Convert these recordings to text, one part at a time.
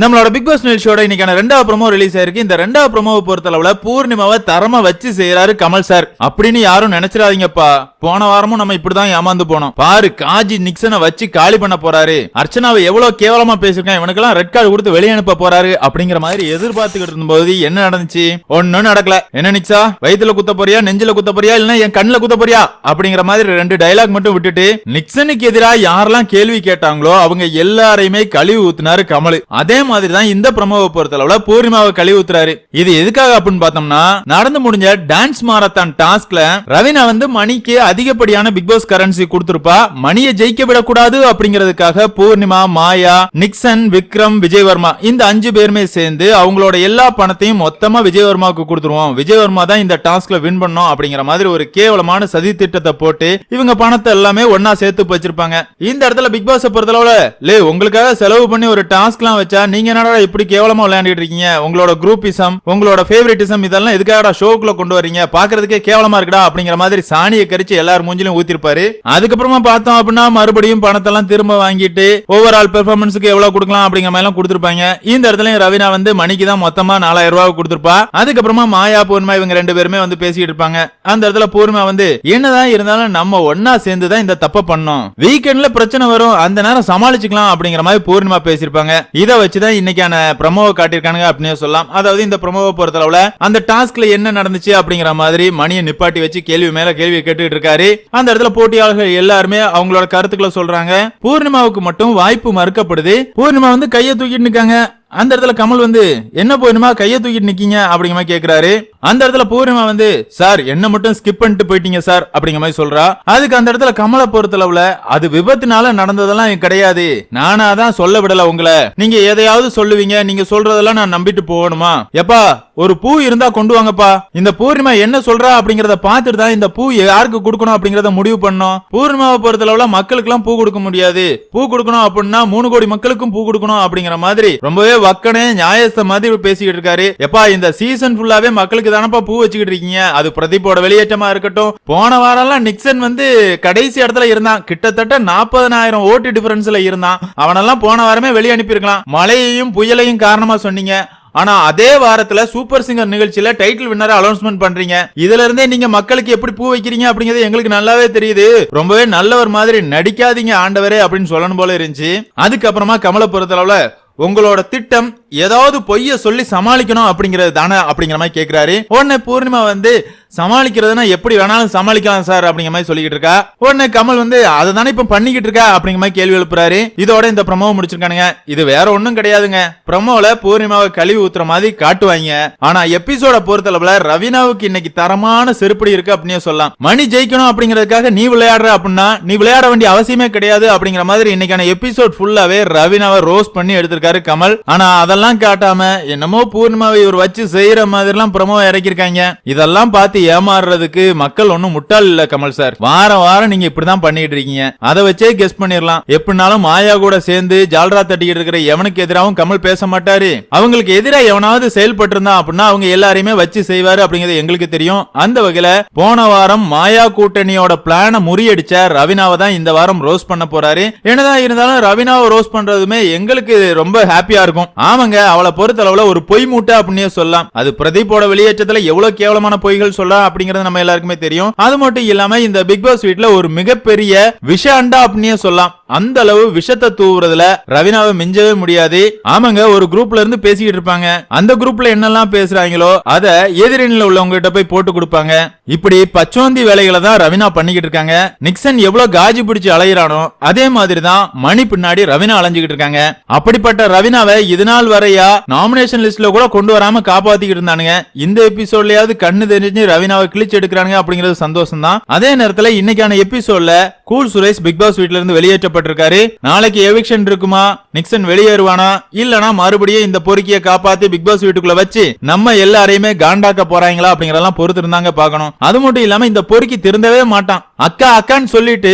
நம்மளோட big pass நிகழ்ச்சியோட இன்னைக்கான ரெண்டாவது ப்ரோமோ ரிலீஸ் ஆயிருக்கு. இந்த ரெண்டாவது ப்ரோமோவை பொறுத்தளவுல பூர்ணிமாவை தரமா வச்சு செய்யறாரு கமல் சார். அப்படின்னு யாரும் நினைச்சிடாதீங்கப்பா. போன வாரமும் நம்ம இப்படிதான் ஏமாந்து போனோம். பாரு காஜி நிக்சனை வச்சு காலி பண்ண போறாரு. அர்ச்சனாவை எவ்வளவு கேவலமா பேசிருக்கான் இவனுக்கெல்லாம் ரெட் கார்டு கொடுத்து வெளியே அனுப்ப போறாரு. அப்படிங்கிற மாதிரி எதிர்பார்த்துக்கிட்டு இருந்தபோது என்ன நடந்துச்சு? ஒன்னும் நடக்கல. என்ன நிக்ஸா வயிற்றுல குத்த போறியா? நெஞ்சில குத்த போறியா? இல்லைன்னா என் கண்ணுல குத்த போறியா? அப்படிங்கிற மாதிரி ரெண்டு டைலாக் மட்டும் விட்டுட்டு நிக்சனுக்கு எதிராக யாரெல்லாம் கேள்வி கேட்டாங்களோ அவங்க எல்லாரையுமே கழுவி ஊத்துனாரு கமல். அதே மாதிரி தான் இந்த ப்ரமோவை பொறுத்தளவுல பூர்ணிமாவை கழிவு ஊத்துறாரு இது எதுக்காக அப்படின்னு பார்த்தோம்னா நடந்து முடிஞ்ச டான்ஸ் மாரத்தான் டாஸ்க்ல ரவினா வந்து மணிக்கு அதிகப்படியான பிக் பாஸ் கரன்சி கொடுத்திருப்பா. மணியை ஜெயிக்க விடக்கூடாது அப்படிங்கிறதுக்காக பூர்ணிமா மாயா நிக்சன் விக்ரம் விஜயவர்மா இந்த அஞ்சு பேருமே சேர்ந்து அவங்களோட எல்லா பணத்தையும் மொத்தமா விஜயவர்மாவுக்கு கொடுத்துருவோம். விஜயவர்மா தான் இந்த டாஸ்க்ல வின் பண்ணோம் அப்படிங்கிற மாதிரி ஒரு கேவலமான சதி திட்டத்தை போட்டு இவங்க பணத்தை எல்லாமே ஒன்னா சேர்த்து வச்சிருப்பாங்க. இந்த இடத்துல பிக் பாஸ் பொறுத்தளவுல லே உங்களுக்காக செலவு பண்ணி ஒரு டாஸ்க் எல்லாம் வச்சா நீங்க என்னடா இப்படி கேவலமா விளையாண்டுட்டு இருக்கீங்க? உங்களோட குரூப்பிசம் உங்களோட ஃபேவரட்டிசம் இதெல்லாம் எதுக்காகடா ஷோக்குள்ள கொண்டு வரீங்க? பாக்குறதுக்கே கேவலமா இருக்குடா அப்படிங்கிற மாதிரி சாணியை கரிச்சு எல்லார் மூஞ்சிலும் ஊத்திருப்பாரு. அதுக்கப்புறமா பார்த்தோம் அப்படின்னா மறுபடியும் பணத்தெல்லாம் திரும்ப வாங்கிட்டு ஓவர் ஆல் பெர்ஃபார்மன்ஸுக்கு எவ்வளவு கொடுக்கலாம் அப்படிங்கிற மாதிரி எல்லாம் கொடுத்துருப்பாங்க. இந்த இடத்துல ரவினா வந்து மணிக்கு தான் மொத்தமா நாலாயிரம் ரூபாய் கொடுத்துருப்பா. அதுக்கப்புறமா மாயா பூர்ணிமா இவங்க ரெண்டு பேருமே வந்து பேசிட்டு இருப்பாங்க. அந்த இடத்துல பூர்ணிமா வந்து என்னதான் இருந்தாலும் நம்ம ஒன்னா சேர்ந்து தான் இந்த தப்ப பண்ணோம். வீக்கெண்ட்ல பிரச்சனை வரும். அந்த நேரம் சமாளிச்சுக்கலாம் அப்படிங்கிற மாதிரி பூர்ணிமா பேசியிருப்பாங்க. இதை வச்சு வச்சுதான் இன்னைக்கான ப்ரமோவை காட்டியிருக்கானுங்க அப்படின்னு சொல்லலாம். அதாவது இந்த ப்ரமோவை பொறுத்தளவுல அந்த டாஸ்க்ல என்ன நடந்துச்சு அப்படிங்கிற மாதிரி மணியை நிப்பாட்டி வச்சு கேள்வி மேல கேள்வி கேட்டுட்டு இருக்காரு. அந்த இடத்துல போட்டியாளர்கள் எல்லாருமே அவங்களோட கருத்துக்களை சொல்றாங்க. பூர்ணிமாவுக்கு மட்டும் வாய்ப்பு மறுக்கப்படுது. பூர்ணிமா வந்து கையை தூக்கிட்டு நிக்காங்க. அந்த இடத்துல கமல் வந்து என்ன போயிருமா கையை தூக்கிட்டு நிக்கீங்க? அப்படிங்கிற மாதிரி கேக்குறாரு. அந்த இடத்துல பூர்ணிமா வந்து சார் என்ன மட்டும் ஸ்கிப் பண்ணிட்டு போயிட்டீங்க சார்? அப்படிங்கிற மாதிரி சொல்றா. அதுக்கு அந்த இடத்துல கமலை பொறுத்தளவுல அது விபத்துனால நடந்ததெல்லாம் கிடையாது. நானா தான் சொல்ல விடல உங்களை. நீங்க எதையாவது சொல்லுவீங்க. நீங்க சொல்றதெல்லாம் நான் நம்பிட்டு போகணுமா? எப்பா ஒரு பூ இருந்தா கொண்டு வாங்கப்பா. இந்த பூர்ணிமா என்ன சொல்றா? அப்படிங்கறத பாத்துட்டு தான் இந்த பூ யாருக்கு கொடுக்கணும் அப்படிங்கறத முடிவு பண்ணோம். பூர்ணிமாவை பொறுத்தளவுல மக்களுக்கு எல்லாம் பூ கொடுக்க முடியாது. பூ கொடுக்கணும் அப்படின்னா மூணு கோடி மக்களுக்கும் பூ கொடுக்கணும் அப்படிங்கிற மாதிரி ரொம்பவே வக்கனே நியாயத்தை மாதிரி பேசிக்கிட்டு இருக்காரு. எப்பா இந்த சீசன் ஃபுல்லாவே மக்களுக்கு தானப்பா பூ வச்சுக்கிட்டு இருக்கீங்க? அது பிரதீப்போட வெளியேற்றமா இருக்கட்டும். போன வாரம்லாம் நிக்சன் வந்து கடைசி இடத்துல இருந்தான். கிட்டத்தட்ட நாற்பதனாயிரம் ஓட்டு டிஃபரன்ஸ்ல இருந்தான். அவனெல்லாம் போன வாரமே வெளியே அனுப்பியிருக்கலாம். மழையையும் புயலையும் காரணமா சொன்னீங்க. ஆனா அதே வாரத்துல சூப்பர் சிங்கர் நிகழ்ச்சியில டைட்டில் வின்னரை அனௌன்ஸ்மெண்ட் பண்றீங்க. இதுல இருந்தே நீங்க மக்களுக்கு எப்படி பூ வைக்கிறீங்க அப்படிங்கிறது எங்களுக்கு நல்லாவே தெரியுது. ரொம்பவே நல்லவர் மாதிரி நடிக்காதீங்க ஆண்டவரே அப்படின்னு சொல்லணும் போல இருந்துச்சு. அதுக்கப்புறமா கமலை பொறுத்தளவுல உங்களோட திட்டம் ஏதாவது பொய்ய சொல்லி சமாளிக்கணும் அப்படிங்கிறது தானே அப்படிங்கிற மாதிரி கேட்கிறாரு உடனே பூர்ணிமா வந்து சமாளிக்கிறதுனா எப்படி வேணாலும் சமாளிக்கலாம் சார் அப்படிங்கிற மாதிரி சொல்லிக்கிட்டு இருக்கா. உடனே கமல் வந்து அதை தானே இப்ப பண்ணிக்கிட்டு இருக்கா? அப்படிங்கிற மாதிரி கேள்வி எழுப்புறாரு. இதோட இந்த பிரமோ முடிச்சிருக்கானுங்க. இது வேற ஒண்ணும் கிடையாதுங்க. பிரமோல பூர்ணிமாவை கழுவி ஊத்துற மாதிரி காட்டுவாங்க. ஆனா எபிசோட பொறுத்தளவுல ரவீனாவுக்கு இன்னைக்கு தரமான செருப்படி இருக்கு அப்படின்னு சொல்லலாம். மணி ஜெயிக்கணும் அப்படிங்கிறதுக்காக நீ விளையாடுற அப்படின்னா நீ விளையாட வேண்டிய அவசியமே கிடையாது அப்படிங்கிற மாதிரி இன்னைக்கான எபிசோட் ஃபுல்லாவே ரவீனாவை ரோஸ் பண்ணி எடுத்திருக்காரு கமல். ஆனா அதெல்லாம் காட்டாம என்னமோ பூர்ணிமாவை இவர் வச்சு செய்யற மாதிரிலாம் எல்லாம் ப்ரமோ இறக்கிருக்காங்க இதெல்லாம் பார்த்து ஏமாறுறதுக்கு மக்கள் ஒன்னும் முட்டாள் இல்ல கமல் சார் வாரம் வாரம் நீங்க இப்படிதான் பண்ணிட்டு இருக்கீங்க. அதை வச்சே கெஸ் பண்ணிடலாம் எப்படினாலும் மாயா கூட சேர்ந்து ஜால்ரா தட்டிக்கிட்டு இருக்கிற எவனுக்கு எதிராகவும் கமல் பேச மாட்டாரு. அவங்களுக்கு எதிராக எவனாவது செயல்பட்டு இருந்தா அப்படின்னா அவங்க எல்லாரையுமே வச்சு செய்வாரு அப்படிங்கிறது எங்களுக்கு தெரியும். அந்த வகையில போன வாரம் மாயா கூட்டணியோட பிளான முறியடிச்ச ரவினாவை தான் இந்த வாரம் ரோஸ் பண்ண போறாரு. என்னதான் இருந்தாலும் ரவினாவை ரோஸ் பண்றதுமே எங்களுக்கு ரொம்ப ஹாப்பியா இருக்கும். ஆமா ஆமாங்க அவளை பொறுத்தளவுல ஒரு பொய் மூட்டை அப்படின்னே சொல்லலாம். அது பிரதீப்போட வெளியேற்றத்துல எவ்வளவு கேவலமான பொய்கள் சொல்ல அப்படிங்கறது நம்ம எல்லாருக்குமே தெரியும். அது மட்டும் இல்லாம இந்த பிக் பாஸ் வீட்ல ஒரு மிகப்பெரிய விஷ அண்டா அப்படின்னே சொல்லலாம். அந்த அளவு விஷத்தை தூவுறதுல ரவினாவை மிஞ்சவே முடியாது. ஆமாங்க ஒரு குரூப்ல இருந்து பேசிக்கிட்டு இருப்பாங்க. அந்த குரூப்ல என்னெல்லாம் பேசுறாங்களோ அத எதிரணியில உள்ளவங்க கிட்ட போய் போட்டு கொடுப்பாங்க. இப்படி பச்சோந்தி வேலைகளை தான் ரவினா பண்ணிக்கிட்டு இருக்காங்க. நிக்சன் எவ்வளவு காஜி பிடிச்சு அலையிறானோ அதே மாதிரி தான் மணி பின்னாடி ரவினா அலைஞ்சுக்கிட்டு இருக்காங்க. அப்படிப்பட்ட ரவினாவை இது நாள் வரையா நாமினேஷன் லிஸ்ட்ல கூட கொண்டு வராம காப்பாத்திக்கிட்டு இருந்தானுங்க. இந்த எபிசோட்லயாவது கண்ணு தெரிஞ்சு ரவினாவை கிழிச்சு எடுக்கிறாங்க அப்படிங்கிறது சந்தோஷம் தான் அதே நேரத்துல இன்னைக்கான எபிசோட்ல கூல் சுரேஷ் பிக் பாஸ் வீட்ல இருந்து வெளியேற்றப்பட்டிருக்காரு நாளைக்கு எவிக்ஷன் இருக்குமா? நிக்சன் வெளியேறுவானா? இல்லனா மறுபடியும் இந்த பொறுக்கிய காப்பாத்தி பிக் பாஸ் வீட்டுக்குள்ள வச்சு நம்ம எல்லாரையுமே காண்டாக்க போறாங்களா அப்படிங்கறதெல்லாம் பொறுத்து இருந்தாங்க பார்க்கணும். அது மட்டும் இல்லாம இந்த பொறுக்கி திருந்தவே மாட்டான். அக்கா அக்கான்னு சொல்லிட்டு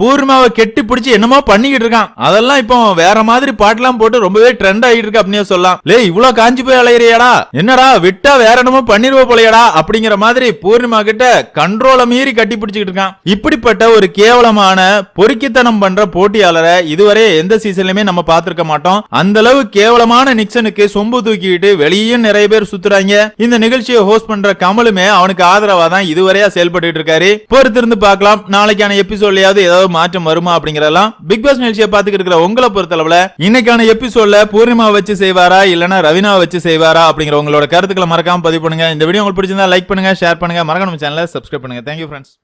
பூர்ணிமாவை கெட்டி பிடிச்சி என்னமோ பண்ணிக்கிட்டு இருக்கான். அதெல்லாம் இப்போ வேற மாதிரி பாட்டுலாம் போட்டு ரொம்பவே ட்ரெண்ட் ஆகிட்டு இருக்கு அப்படின்னே சொல்லலாம். லே இவ்ளோ காஞ்சி போய் அலையிறியாடா. என்னடா விட்டா வேற என்னமோ பண்ணிருவ போலையடா. அப்படிங்கிற மாதிரி பூர்ணிமா கிட்ட கண்ட்ரோலை மீறி கட்டி பிடிச்சிக்கிட்டு இருக்கான். இப்படிப்பட்ட ஒரு கேவலமான பொறுக்கித்தனம் பண்ற போட்டியாளரை இதுவரை எந்த சீசன்லயுமே நம்ம பார்த்திருக்க மாட்டோம். அந்த அளவு கேவலமான நிக்சனுக்கு சொம்பு தூக்கிட்டு வெளியும் நிறைய பேர் சுத்துறாங்க. இந்த நிகழ்ச்சியை ஹோஸ்ட் பண்ற கமலுமே அவனுக்கு ஆதரவா தான் இதுவரையா செயல்பட்டு இருக்காரு. பொறுத்திருந்து பார்க்கலாம். நாளைக்கான எபிசோட்லயாவது ஏதாவது மாற்றம் வருமா அப்படிங்கறதெல்லாம் பிக் பாஸ் நிகழ்ச்சியை பாத்துக்கிட்டு இருக்கிற உங்களை பொறுத்தளவுல இன்னைக்கான எபிசோட்ல பூர்ணிமா வச்சு செய்வாரா இல்லனா ரவினா வச்சு செய்வாரா அப்படிங்கிற உங்களோட கருத்துக்களை மறக்காம பதிவு பண்ணுங்க. இந்த வீடியோ உங்களுக்கு பிடிச்சிருந்தா லைக் பண்ணுங்க ஷேர் பண்ணுங்க. மறக்காம சேனலை சப்ஸ்கிரைப் பண்ணுங்க. Thank you friends